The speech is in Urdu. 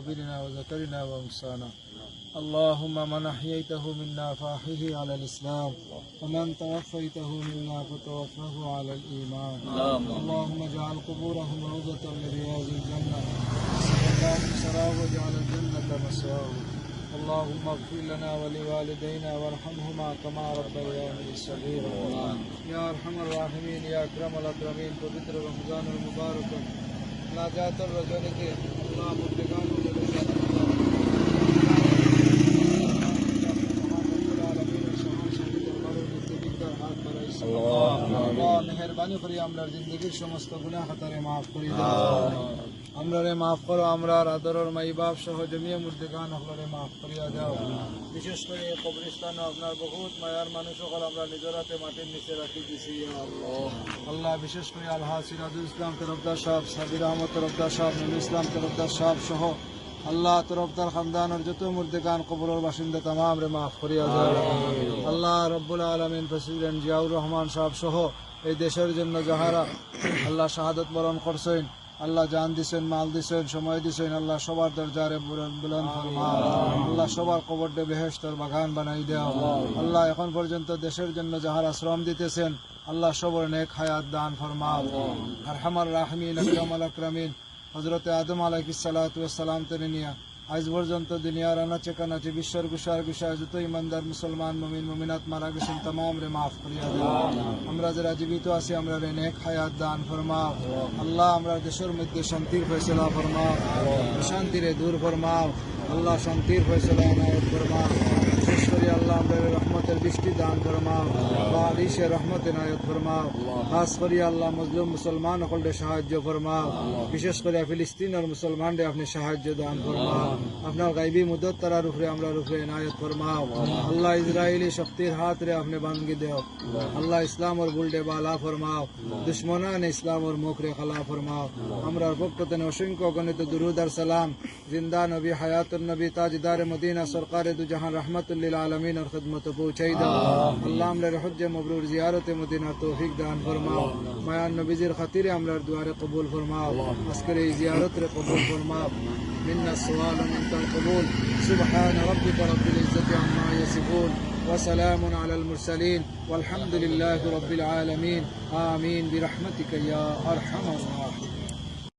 كبرنا وذكرنا وانسانا اللهم من أحييته منا فأحيه على الإسلام ومن توفيته منا فتوفه على الإيمان. اللهم اجعل قبورهم روضة لرياض الجنة. اللهم سراه واجعل الجنة مسواه اللهم اغفر لنا ولوالدينا وارحمهما كما ربياني صغيرا. يا أرحم الراحمين يا أكرم الأكرمين پوتر رمضان المبارک ناجات الرجل کے اللہ মেহরবানি করি আমরা জিন্দগির সমস্ত গুনাহ খাতারে মাফ করি দাও আমরারে মাফ করো আমরার আদরের মাই বাপ সহ জমিয়ে মুর্দিগান হলরে মাফ করিয়া দাও বিশেষ করে এই কবরস্থান আপনার বহুত মায়ার মানুষ সকল আমরা নিজের হাতে মাটির নিচে রাখি দিছি ইয়া আল্লাহ আল্লাহ বিশেষ করে আলহা সিরাজুল ইসলাম তরফদার সাহেব সাবির আহমদ তরফদার সাহেব নুল ইসলাম তরফদার সাহেব সহ আল্লাহ তরফদার খানদানের যত মুর্দিগান কবরের বাসিন্দা তামাম রে মাফ করিয়া দাও আল্লাহ রব্বুল আলমিন প্রেসিডেন্ট জিয়াউর রহমান সাহেব সহ এই দেশের জন্য যাহারা আল্লাহ শাহাদত বরণ করছেন আল্লাহ জান দিছেন মাল দিছেন সময় দিছেন আল্লাহ সবার দরজারে বুলন ফরমা আল্লাহ সবার কবরডে বেহেশতর বাগান বানাই দাও আল্লাহ এখন পর্যন্ত দেশের জন্য যাহারা শ্রম দিতেছেন আল্লাহ সবর নেক হায়াত দান ফরমাও আরহামার রাহমিন আকরামাল আকরামিন। حضرت آدم علیہ صلاحت وسلام تنیا آئز ورزن تو دنیا، رانا چکنا چی بشر گشار گشار جتو تو ایماندار مسلمان ممین ممینات مارا گشن، تمام رے معاف کریا دے ہمرا ذرا جیبی تو آسی ہمرا رے نیک حیات دان فرما۔ اللہ ہمرا دے شرم دے شانتی فیصلہ فرما۔ شنطیر دور فرما۔ اللہ شنطیر فیصلہ نور فرما۔ کری اللہ بے رحمت بشتی دان فرماؤ بارش رحمت عنایت فرماؤ۔ خاص کری اللہ مظلوم مسلمان خلد شہاد فرماؤ۔ بشش کری فلسطین اور مسلمان دے اپنے شہاد دان فرماؤ۔ اپنا غیبی مدت ترا رفر عملہ رفر عنایت فرماؤ۔ اللہ اسرائیلی شکتی ہاتھ رے اپنے بانگی دیو اللہ اسلام اور بلڈے بالا فرماؤ۔ دشمنان اسلام اور موکر خلا فرماؤ۔ ہمرا پکتن وشنکو گنت درود اور سلام۔ زندہ نبی، حیات النبی، تاجدار مدینہ، سرکار دو جہاں رحمت للعالمین۔ العالمين اور بو پہنچائی اللهم لر حج مبرور زیارت مدينة توفيق دان فرما میان نبیزر خطیر ہمارے دوار قبول فرما اسكر زیارت رے قبول فرما من السؤال من القبول. سبحان ربك رب العزة عما يصفون وسلام على المرسلين. والحمد لله رب العالمين. آمين برحمتك يا أرحم الراحمين.